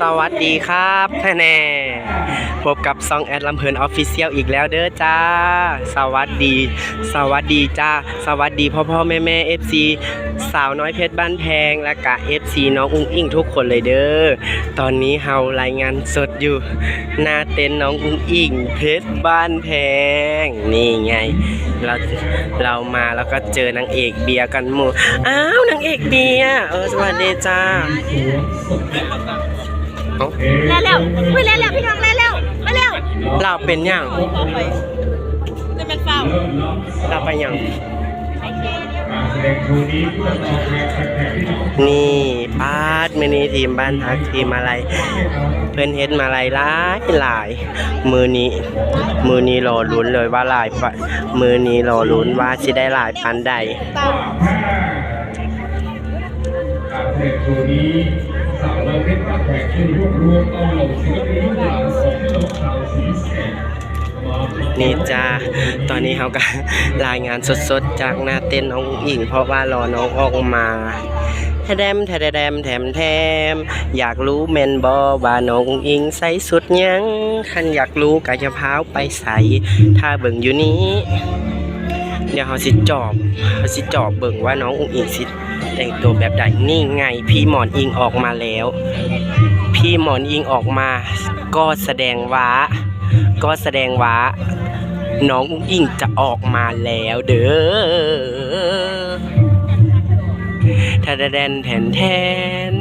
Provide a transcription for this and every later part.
สวัสดีครับแน่พบกับซองแอดลำเพลินออฟฟิเชียลอีกแล้วเด้อจ้า สวัสดี สวัสดีจ้า สวัสดีพ่อพ่อแม่แม่เอฟซีสาวน้อยเพชรบ้านแพงและกะเอฟซีน้องอุ้งอิงทุกคนเลยเด้อ ตอนนี้เฮารายงานสดอยู่ หน้าเต็นท์น้องอุ้งอิงเพชรบ้านแพง นี่ไง เราเรามาแล้วก็เจอนางเอกเบียร์กันหมู่อ้าวนางเอกเบียร์เออสวัสดีจ้า เอ้าแล้วแล้วไปแล้วแล้วพี่น้องแล้วแล้วมาแล้วเราเป็นอย่างจะเป็นเฝ้าเราไปอย่างนี่ปาดมินีทีมบ้านฮักทีมอะไร เพื่อนเฮ็ดมาหลายหลายหลายมือนี้ มือนี้รอลุ้นเลยว่าหลายปะมือนี้รอลุ้นว่าสิได้หลายปันใดเต้าก เราเพชรบ้านแขกที่รวบรวมเอาเหล่าศิลปินลูกหลานของตลกข่าวสีแสงนี่จ้า ตอนนี้เขาก็รายงานสดๆ จากหน้าเต้นน้องอิงเพราะว่ารอน้องออกมาแทแดมแทแดมแถมแถมอยากรู้แมนบอว่าน้องอิงใส่สุดยังคันอยากรู้กะจะพาวไปใส่ถ้าเบิ่งอยู่นี้ ดี๋ยวเขาสิจอบเขาสิจอบเบิ่งว่าน้องอุ๋งอิงสิแต่งตัวแบบใดนี่ไง พี่หมอนอิงออกมาแล้ว พี่หมอนอิงออกมา ก็แสดงว่าก็แสดงว่าน้องอุ้งอิงจะออกมาแล้วเด้อ ทาดาแดนแทนแทน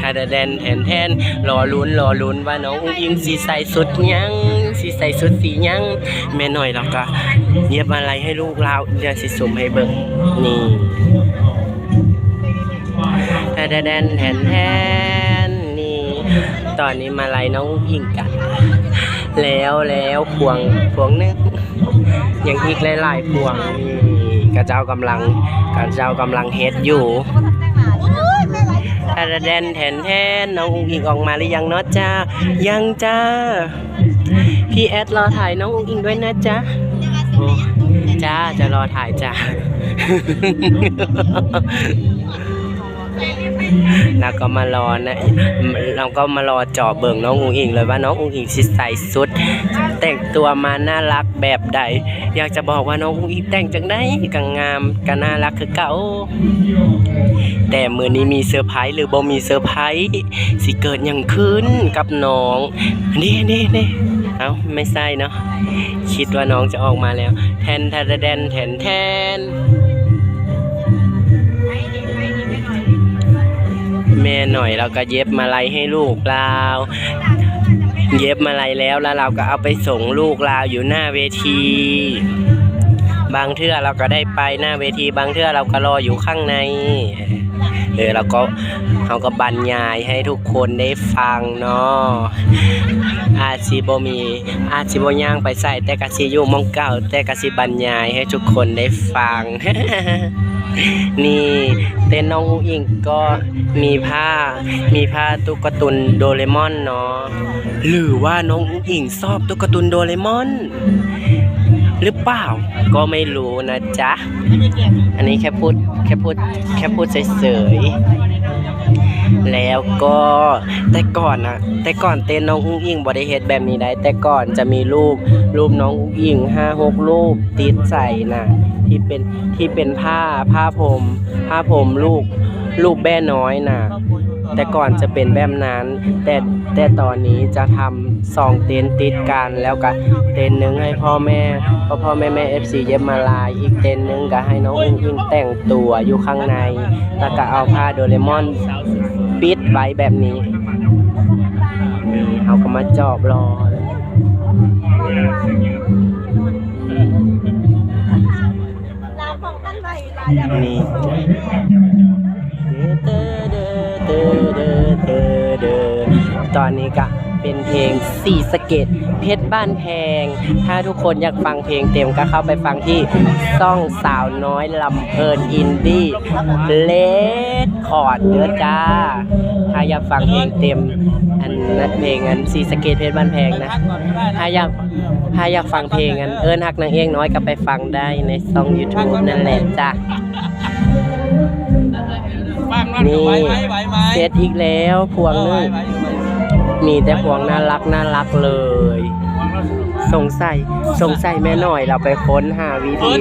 ทาดาแดนแทนแทนรอลุ้นรอลุ้นว่าน้องอุ้งอิงสีใสสุดยังสีใสสุดสียังแม่หน่อยเราก็เย็บอะไรให้ลูกเราเดี๋ยวสิสมให้เบิ่งนี่ทาดาแดนแทนแทนนี่ตอนนี้มาไล่น้องอุ้งอิงกัน แล้วแล้วพวงพวงนึงยังอีกหลายๆพวงนี่ กระเจ้ากำลังกระเจ้ากำลังเฮ็ดอยู่ทาราแดนแทนแทนน้องอุ้งอิงออกมาหรือยังเนาะจ้ายังจ้าพี่แอดรอถ่ายน้องอุ้งอิงด้วยนะจ้าโอ้จ้าจะรอถ่ายจ้า แล้วก็มารอนะเราก็มารอจาะเบิ่งน้องอุ๋งอิงเลยว่าน้องอุ๋งอิงสิใส่สุด แต่งตัวมาน่ารักแบบใด อยากจะบอกว่าน้องอุ๋งอิงแต่งจังได้กังงามกันน่ารักคือเก่าแต่มือนี้มีเซอร์ไพรส์หรือบ่มีเซอร์ไพรส์สิเกิดยังขึ้นกับน้องนี่นี่นี่เอ้าไม่ใช่เนาะคิดว่าน้องจะออกมาแล้ว แทนแทนแทนแทนแทน แม่หน่อยเราก็เย็บมาลัยให้ลูกเราเย็บมาลัยแล้วแล้วเราก็เอาไปส่งลูกเราอยู่หน้าเวที บางเทื่อเราก็ได้ไปหน้าเวที บางเทื่อเราก็รออยู่ข้างใน เออเราก็เขาก็บรรยายให้ทุกคนได้ฟังเนาะอาชีบมี อาชีบย่างไปใส่แต่กะสิอยู่มองเก่า แต่กะสิบรรยายให้ทุกคนได้ฟัง นี่เต้นน้องอุ้งอิงก็มีผ้า มีผ้าตุ๊กตุนโดเรมอนเนาะหรือว่าน้องอุ้งอิงชอบตุ๊กตุนโดเรมอน หรือเปล่า ก็ไม่รู้นะจ๊ะ อันนี้แค่พูดแค่พูดแค่พูดเฉยๆแล้วก็แต่ก่อนนะแต่ก่อนเต้นน้องอุ้งอิงบริเฮ็ดแบบนี้ได้ แต่ก่อนจะมีรูปรูปน้องอุ้งอิงห้าหกรูปติดใส่นะที่เป็นที่เป็นผ้าผ้าผมผ้าผมลูกลูกแบ้น้อยนะ แต่ก่อนจะเป็นแบบนั้น แต่แต่ตอนนี้จะทำสองเต็นท์ติดกันแล้วก็เต็นท์หนึงให้พ่อแม่พ่อพ่อแม่แม่เอฟซีเย็บมาลาย อีกเต็นท์หนึงก็ให้น้องอุ้งอิงแต่งตัวอยู่ข้างในแล้วก็เอาผ้าโดเรมอนปิดไว้แบบนี้นี่เขาก็มาจอบรอเลยลาของกันไปลาอย่างนี่เดอเดอ เดอเดอเดอเดอตอนนี้ก็เป็นเพลงสี่สเก็ดเพชรบ้านแพง ถ้าทุกคนอยากฟังเพลงเต็มก็เข้าไปฟังที่ซ่องสาวน้อยลำเพลินอินดี้เลดคอร์ดเด้อจ้า ถ้าอยากฟังเพลงเต็ม อันนั้นเพลงอันสีสเกตเพชรบ้านแพงนะ ถ้าอยากถ้าอยากฟังเพลงอันเอิ้นฮักนางเอกน้อยก็ไปฟังได้ในช่อง YouTube นั่นแหละจ้าางนั่นนี่ไหวไหมไหวไหมเซตอีกแล้วพวงเออนึไหวงไหวไหวมีแต่พวงน่ารักน่ารักเลย สงสัยสงสัยแม่หน่อยเราไปค้นหาวิธี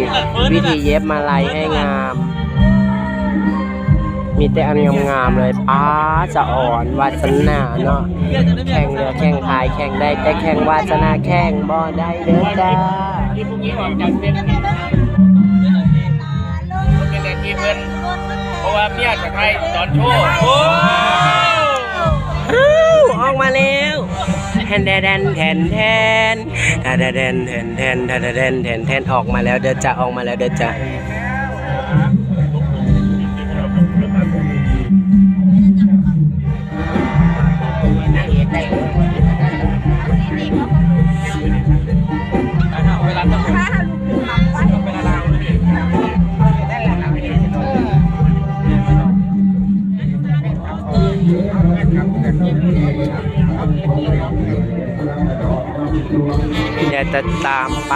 วิธีเย็บมาลัยให้งาม มีแต่อันงามๆเลยป้าจะอ่อนวาสนาเนาะแข่งเรือแข่งพายแข่งได้แต่แข่งวาสนาแข่งบ่ได้เด้อจ้าที่พวกนี้ออกจากเป็นเป็นแต่ทีเพิ่นเพ ราะว่าเมียจะให้ตอนโชว์โอ้ออกมาแล้วแทนแทนแทนแทนแทนแทนแทนแทนแทนแทนแทนแทนออกมาแล้วเดี๋ยวจะออกมาแล้วเดี๋ยวจะ ยจะตามไปต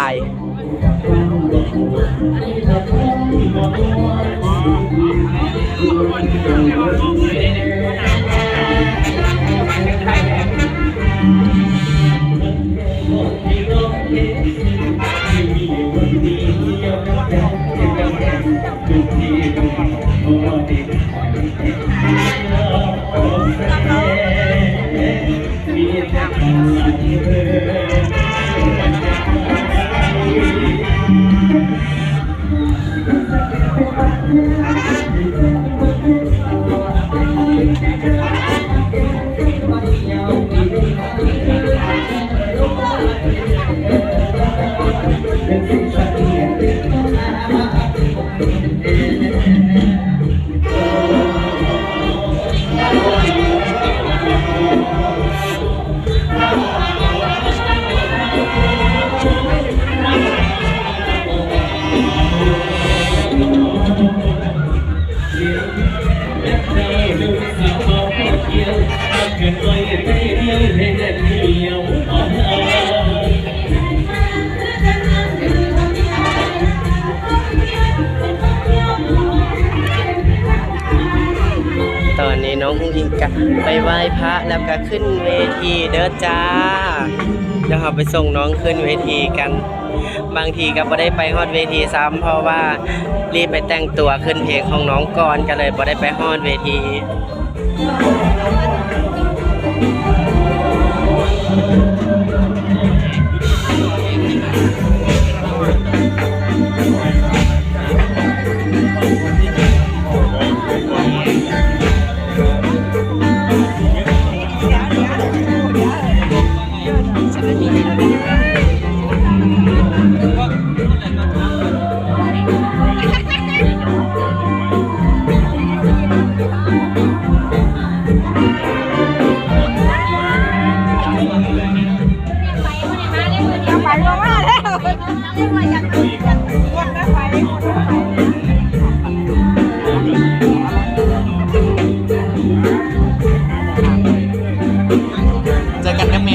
ก็ไปไหว้พระแล้วก็ขึ้นเวทีเด้อจ้าเดี๋ยวเราไปส่งน้องขึ้นเวทีกัน บางทีก็บ่ได้ไปฮอดเวทีซ้ำเพราะว่ารีบไปแต่งตัวขึ้นเพลงของน้องก่อนก็เลยบ่ได้ไปฮอดเวที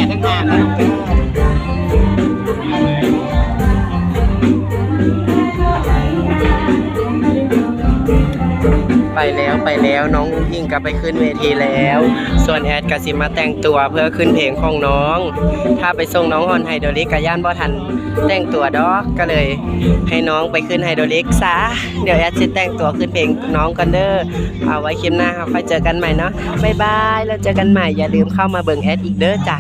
Tiga. ไปแล้วไปแล้วน้องอุ้งอิงก็ไปขึ้นเวทีแล้ว ส่วนแอดกสิมาแต่งตัวเพื่อขึ้นเพลงของน้อง ถ้าไปส่งน้องฮอนไฮโดรลิกกับย่านบ่ทันแต่งตัวดอกก็เลย ให้น้องไปขึ้นไฮโดรลิกซะเดี๋ยวแอดจะแต่งตัวขึ้นเพลงน้องกันเด้อเอาไว้คลิปหน้าครับไปเจอกันใหม่เนาะบ๊ายบายแล้วเจอกันใหม่อย่าลืมเข้ามาเบิ่งแอดอีกเด้อจ้ะ